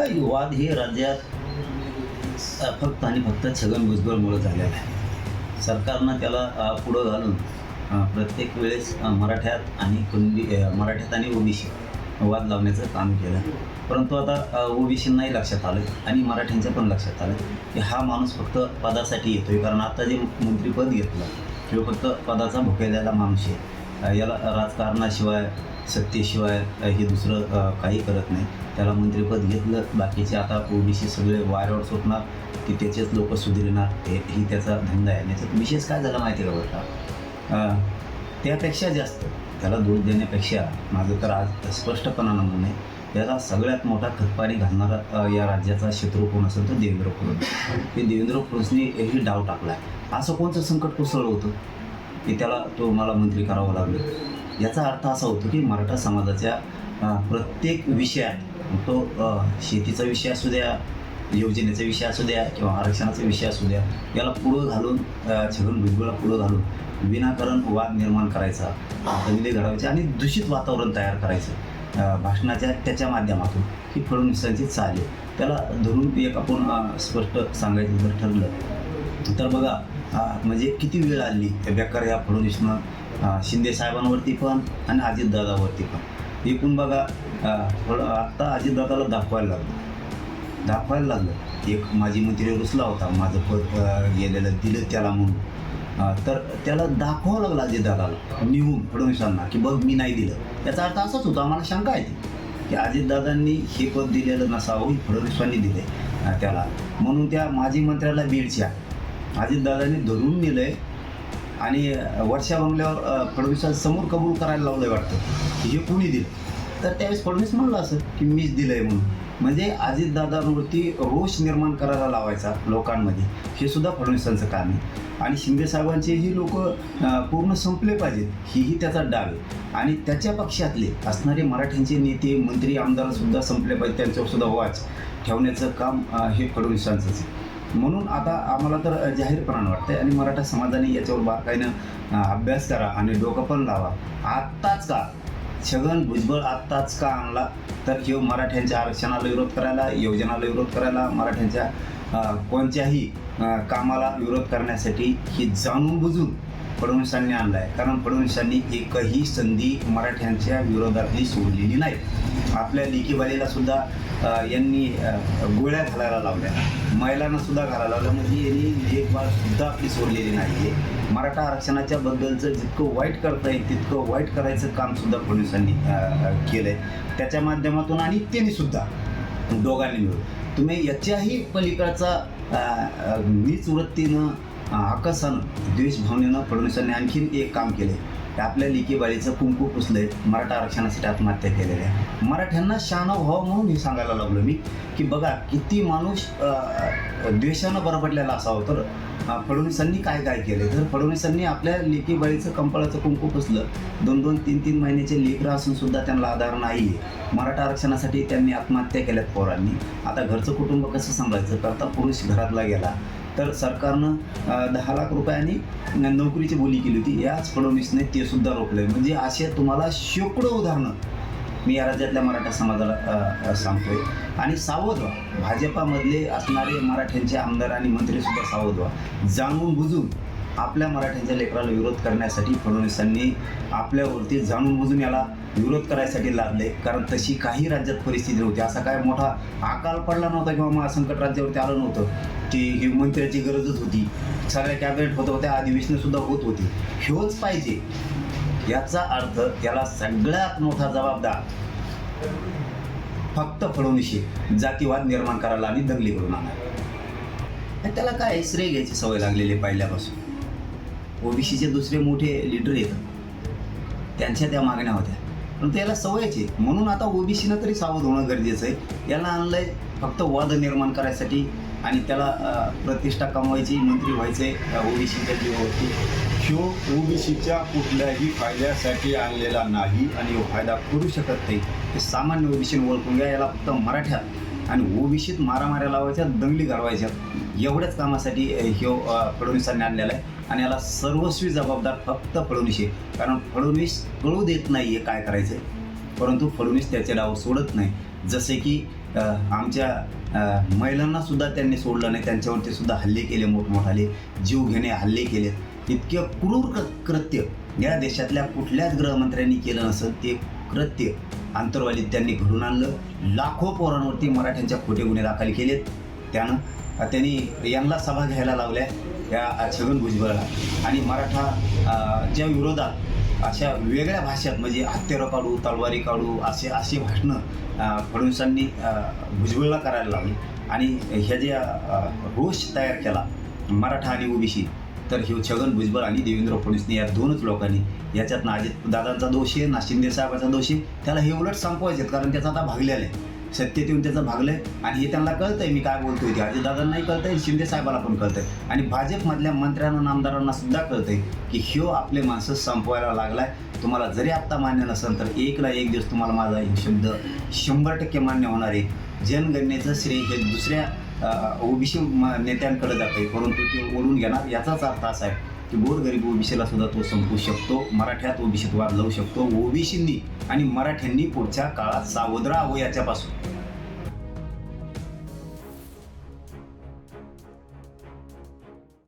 काही वाद हे राज्यात फक्त आणि फक्त छगन भुजबळमुळं झालेलं आहे. सरकारनं त्याला पुढं घालून प्रत्येक वेळेस मराठ्यात आणि कुणबी मराठ्यात आणि ओबीसी वाद लावण्याचं काम केलं. परंतु आता ओबीसींनाही लक्षात आलं आणि मराठ्यांच्या पण लक्षात आलं की हा माणूस फक्त पदासाठी येतोय. कारण आता जे मंत्रीपद घेतलं किंवा फक्त पदाचा भुकेलेला माणूस आहे याला राजकारणाशिवाय सत्तेशिवाय हे दुसरं काही करत नाही. त्याला मंत्रिपद घेतलं बाकीचे आता ओबीसी सगळे वाऱ्यावर सुटणार की त्याचेच लोक सुधरणार हे ही त्याचा धंदा आहे. त्याच्यात विशेष काय झाला माहिती का बघा त्यापेक्षा जास्त त्याला दोष देण्यापेक्षा माझं तर आज स्पष्टपणानं नमून आहे त्याला सगळ्यात मोठा खतपाणी घालणारा या राज्याचा शत्रू कोण असेल तर देवेंद्र फडणवीस. ते देवेंद्र फडणवीसने एकही डाव टाकला आहे असं कोणतं संकट कोसळलं होतं? की त्याला तो मला मंत्री करावा लागलं. याचा अर्थ असा होतो की मराठा समाजाच्या प्रत्येक विषयात तो शेतीचा विषय असू द्या योजनेचा विषय असू द्या किंवा आरक्षणाचा विषय असू द्या याला पुढं घालून छगन भुजबळला पुढं घालून विनाकारण वाद निर्माण करायचा दंगली घडवायचे आणि दूषित वातावरण तयार करायचं. भाषणाच्या त्याच्या माध्यमातून ही फडणवीसांची चाल. आहे त्याला धरून एक आपण स्पष्ट सांगायचं जर ठरलं तर बघा म्हणजे किती वेळ आली? त्या बेकार या फडणवीसनं शिंदे साहेबांवरती पण आणि अजितदादावरती पण. एकूण बघा फड आत्ता अजितदादाला दाखवायला लागलं. दाखवायला लागलं. एक माजी मंत्री रुसला होता माझं पद गेलेलं दिलं त्याला म्हणून. तर त्याला दाखवावं लागलं अजितदादाला निहून फडणवीसांना की बघ मी नाही दिलं. याचा अर्थ असाच होता आम्हाला शंका येते की अजितदादांनी हे पद दिलेलं नसावं फडणवीसांनी दिले त्याला. म्हणून त्या माजी मंत्र्याला वेळच्या अजितदादांनी धरून नेलंय आणि वर्षा बंगल्यावर अ, फडणवीसांसमोर कबूल करायला लावलंय वाटतं की हे कोणी दिलं? तर त्यावेळेस फडणवीस म्हणलं असं की मीच दिलंय म्हणून. म्हणजे अजितदादांवरती रोष निर्माण करायला लावायचा लोकांमध्ये हे सुद्धा फडणवीसांचं काम आहे. आणि शिंदेसाहेबांचेही लोक पूर्ण संपले पाहिजेत हीही त्याचा डाव आहे. आणि त्याच्या पक्षातले असणारे मराठ्यांचे नेते मंत्री आमदारसुद्धा संपले पाहिजे त्यांच्यावर सुद्धा वाच ठेवण्याचं काम हे फडणवीसांचंच आहे. म्हणून आता आम्हाला तर जाहीरपणानं वाटतंय आणि मराठा समाजाने याच्यावर बारकाईनं अभ्यास करा आणि डोकं पण लावा. आत्ताच का? छगन भुजबळ आत्ताच का आणला? तर हे मराठ्यांच्या आरक्षणाला विरोध करायला योजनाला विरोध करायला मराठ्यांच्या कोणत्याही कामाला विरोध करण्यासाठी ही जाणून बुजून फडणवीसांनी आणला आहे कारण फडणवीसांनी एकही संधी मराठ्यांच्या विरोधातली सोडलेली नाही. आपल्या लेकीबालीला सुद्धा यांनी गोळ्या घालायला लावल्या. महिलांना सुद्धा घालायला लावल्या. म्हणजे यांनी लेखबाळ सुद्धा आपली सोडलेली नाही आहे मराठा आरक्षणाच्या बद्दलचं जितकं वाईट करता येईल तितकं वाईट करायचं काम सुद्धा फडणवीसांनी केलंय. त्याच्या माध्यमातून आणि त्यांनी सुद्धा दोघांनी मिळून. तुम्ही याच्याही पलीकडचा नीच वृत्तीनं अ, द्वेष द्वेषभावनेनं फडणवीसांनी आणखीन एक काम केले आपल्या लेकीबाळीचं कुंकू पुसलंय मराठा आरक्षणासाठी आत्महत्या केलेल्या आहे. मराठ्यांना शहाणा व्हावं म्हणून हे सांगायला लागलो मी की बघा किती माणूस द्वेषानं बरबडलेला असावं. तर फडणवीसांनी काय काय केलं तर फडणवीसांनी आपल्या लेकीबाळीचं कंपळाचं कुंकू पुसलं. दोन दोन तीन तीन महिन्याचे लेकरं असून सुद्धा त्यांना आधार नाही आहे मराठा आरक्षणासाठी त्यांनी आत्महत्या केल्यात पोरांनी. आता घरचं कुटुंब कसं सांभाळायचं? करता पुरुष घरातला गेला. तर सरकारनं दहा लाख रुपयांनी नोकरीची बोली केली होती. याच फडणवीसने ते सुद्धा रोखलंय. म्हणजे असे तुम्हाला शेकडो उदाहरणं मी या राज्यातल्या मराठा समाजाला सांगतोय. आणि सावध व्हा. भाजपामधले असणारे मराठ्यांचे आमदार आणि मंत्रीसुद्धा सावध व्हा. जाणून बुजून आपल्या मराठ्यांच्या लेकराला विरोध करण्यासाठी फडणवीसांनी आपल्यावरती जाणून बुजून याला विरोध करायसाठी लादले कारण तशी काही राज्यात परिस्थिती नव्हती असा काय मोठा अकाल पडला नव्हता किंवा महासंकट राज्यावरती आलं नव्हतं. की ही मंत्र्याची गरजच होती. सगळ्या कॅबिनेट होत होत्या अधिवेशनं सुद्धा होत होती. ह्योच पाहिजे. याचा अर्थ याला सगळ्यात मोठा जबाबदार फक्त फडणवीशी जातीवाद निर्माण करायला आणि दंगली करून आणायला आणि त्याला काय श्रेय घ्यायची सवय लागलेली आहे पहिल्यापासून? ओबीसीचे दुसरे मोठे लीडर येतात त्यांच्या त्या मागण्या होत्या. पण त्याला सवयचे आहे. म्हणून आता ओबीसीनं तरी सावध होणं गरजेचं आहे. याला आणलंय फक्त वाद निर्माण करायसाठी आणि त्याला प्रतिष्ठा कमवायची मंत्री व्हायचे ओबीसीच्या जीवावरती. शो ओबीसीच्या कुठल्याही फायद्यासाठी आणलेला नाही आणि फायदा करू शकत नाही. ते सामान्य ओबीसीने ओळखून घ्या. याला फक्त मराठ्यात आणि ओबीसीत मारामाऱ्या लावायच्या दंगली घडवायच्या. एवढ्याच कामासाठी हे फडणवीसांनी आणलेला आहे. आणि याला सर्वस्वी जबाबदार फक्त फडणवीस आहे. कारण फडणवीस कळू देत नाही आहे काय करायचं परंतु फडणवीस त्याचे डाव सोडत नाही. जसे की आमच्या महिलांना सुद्धा त्यांनी सोडलं नाही. त्यांच्यावरती सुद्धा हल्ले केले मोठमोठाले जीव घेणे हल्ले केले इतके क्रूर कृत्य या देशातल्या कुठल्याच गृहमंत्र्यांनी केलं नसेल ते कृत्य. आंतरवालीत त्यांनी घडून आणलं. लाखो पोरांवरती मराठ्यांच्या खोटे गुन्हे दाखल केलेत. त्यानं त्यांनी यांना सभा घ्यायला लावल्या. या छगन भुजबळला. आणि मराठा च्या विरोधात अशा वेगळ्या भाषेत म्हणजे हत्यारं काढू तलवारी काढू असे असे भाषणं फडणवीसांनी भुजबळला करायला लावली. आणि ह्या ज्या रोष तयार केला मराठा आणि ओबीसी तर हे छगन भुजबळ आणि देवेंद्र फडणवीसने या दोनच लोकांनी याच्यात ना अजित दादांचा दोष आहे ना शिंदे साहेबाचा दोष आहे त्याला हे उलट संपवायचे कारण त्याचा आता भागलेला आहे. सत्य येऊन त्याचं आहे आणि हे त्यांना कळतंय मी काय बोलतोय ते. अजितदादांनाही कळतंय शिंदे साहेबाला पण कळतंय. आणि भाजपमधल्या मंत्र्यांना आमदारांना सुद्धा कळतंय की ह्यो आपले माणसं संपवायला लागलाय. तुम्हाला जरी आत्ता मान्य नसेल तर एकला एक दिवस तुम्हाला माझा शब्द शंभर टक्के मान्य होणार आहे. जनगणनेचं श्रेय हे दुसऱ्या ओबीसी नेत्यांकडे जाते परंतु ते ओढून घेणार याचाच अर्थ असा आहे की गोरगरीब ओबीसीला सुद्धा तो संपू शकतो. मराठ्यात ओबीसीत वाद लावू शकतो. ओबीसींनी आणि मराठ्यांनी पुढच्या काळात सावध राहावं याच्यापासून.